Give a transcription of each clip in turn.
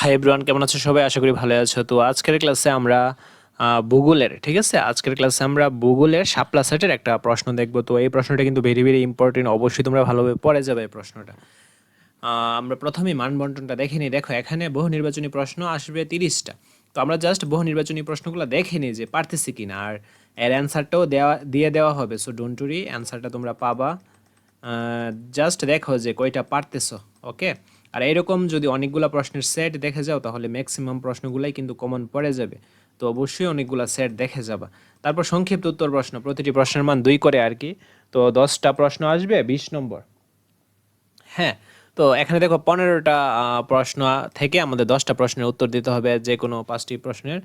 Hi everyone কেমন আছো সবাই? আশা করি ভালো আছো। তো আজকের ক্লাসে আমরা ভূগোলের, ঠিক আছে? আজকের ক্লাসে আমরা ভূগোলের শাপলা সেটের একটা প্রশ্ন দেখব। তো এই প্রশ্নটা কিন্তু ভেরি ভেরি ইম্পর্টেন্ট অবশ্যই তোমরা ভালোভাবে পড়ে যাবে এই প্রশ্নটা। আমরা প্রথমেই মান বন্টনটা দেখে নিই। দেখো, এখানে বহু নির্বাচনী প্রশ্ন আসবে তিরিশটা। তো আমরা জাস্ট বহু নির্বাচনী প্রশ্নগুলো দেখে নিই যে পারতেছি কি না আর এর অ্যান্সারটাও দেওয়া, দিয়ে দেওয়া হবে। সো ডোন্ট টুরি অ্যান্সারটা তোমরা পাবা। জাস্ট দেখো যে কয়টা পারতেছো ওকে আর এরকম যদি অনেকগুলা প্রশ্নের সেট দেখে যাও, তাহলে ম্যাক্সিমাম প্রশ্নগুলাই কিন্তু কমন পড়ে যাবে। তো অবশ্যই অনেকগুলা সেট দেখে যাবা। তারপর সংক্ষিপ্ত উত্তর প্রশ্ন, প্রতিটি প্রশ্নের মান দুই করে আর কি। তো দশটা প্রশ্ন আসবে, বিশ নম্বর। হ্যাঁ তো এখানে দেখো পনেরোটা প্রশ্ন থেকে আমাদের দশটা প্রশ্নের উত্তর দিতে হবে যে কোনো পাঁচটি প্রশ্নের।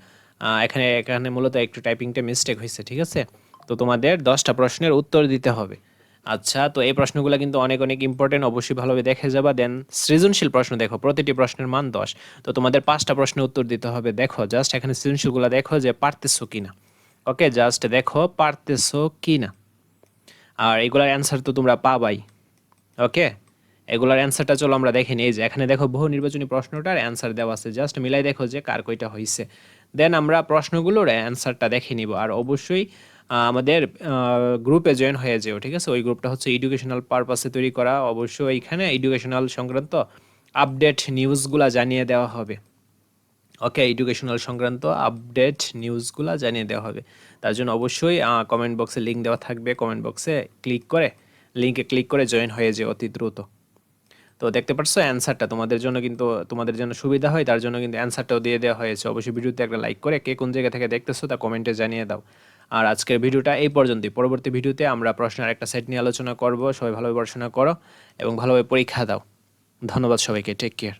এখানে এখানে মূলত একটু টাইপিংটা মিস্টেক হয়েছে ঠিক আছে? তো তোমাদের দশটা প্রশ্নের উত্তর দিতে হবে। আচ্ছা তো এই প্রশ্নগুলো কিন্তু অনেক অনেক ইম্পর্টেন্ট অবশ্যই ভালোভাবে দেখে যাবা। দেন সৃজনশীল প্রশ্ন দেখো, প্রতিটি প্রশ্নের মান দশ। তো তোমাদের পাঁচটা প্রশ্নের উত্তর দিতে হবে, দেখো জাস্ট এখানে সৃজনশীলগুলো দেখো যে পারতেছো কিনা। ওকে জাস্ট দেখো পারতেছো কিনা। আর এগুলার অ্যান্সার তো তোমরা পাবাই। ওকে এগুলার অ্যান্সারটা চলো আমরা দেখে নিই। যে, এখানে দেখো বহু নির্বাচনী প্রশ্নটার অ্যান্সার দেওয়া আছে। জাস্ট মিলাই দেখো যে কার কয়টা হয়েছে দেন আমরা প্রশ্নগুলোর অ্যান্সারটা দেখে নিব। আর অবশ্যই আমাদের গ্রুপে জয়েন হয়ে যেও, ঠিক আছে? ওই গ্রুপটা হচ্ছে এডুকেশনাল পারপাসে তৈরি করা। অবশ্যই এইখানে এডুকেশনাল সংক্রান্ত আপডেট নিউজগুলা জানিয়ে দেওয়া হবে। ওকে এডুকেশনাল সংক্রান্ত আপডেট নিউজগুলা জানিয়ে দেওয়া হবে। তার জন্য অবশ্যই কমেন্ট বক্সে লিঙ্ক দেওয়া থাকবে। কমেন্ট বক্সে ক্লিক করে লিঙ্কে ক্লিক করে জয়েন হয়ে যে অতি দ্রুত। তো দেখতে পাচ্ছ অ্যান্সারটা তোমাদের জন্য কিন্তু, তোমাদের জন্য সুবিধা হয়। তার জন্য কিন্তু অ্যান্সারটাও দিয়ে দেওয়া হয়েছে। অবশ্যই ভিডিওতে একটা লাইক করে, কে কোন জায়গা থেকে দেখতেছো তা কমেন্টে জানিয়ে দাও। আর আজকের ভিডিওটা এই পর্যন্তই। পরবর্তী ভিডিওতে আমরা প্রশ্নের একটা সেট নিয়ে আলোচনা করব। সবাই ভালোভাবে পড়াশোনা করো এবং ভালোভাবে পরীক্ষা দাও। ধন্যবাদ সবাইকে। Take care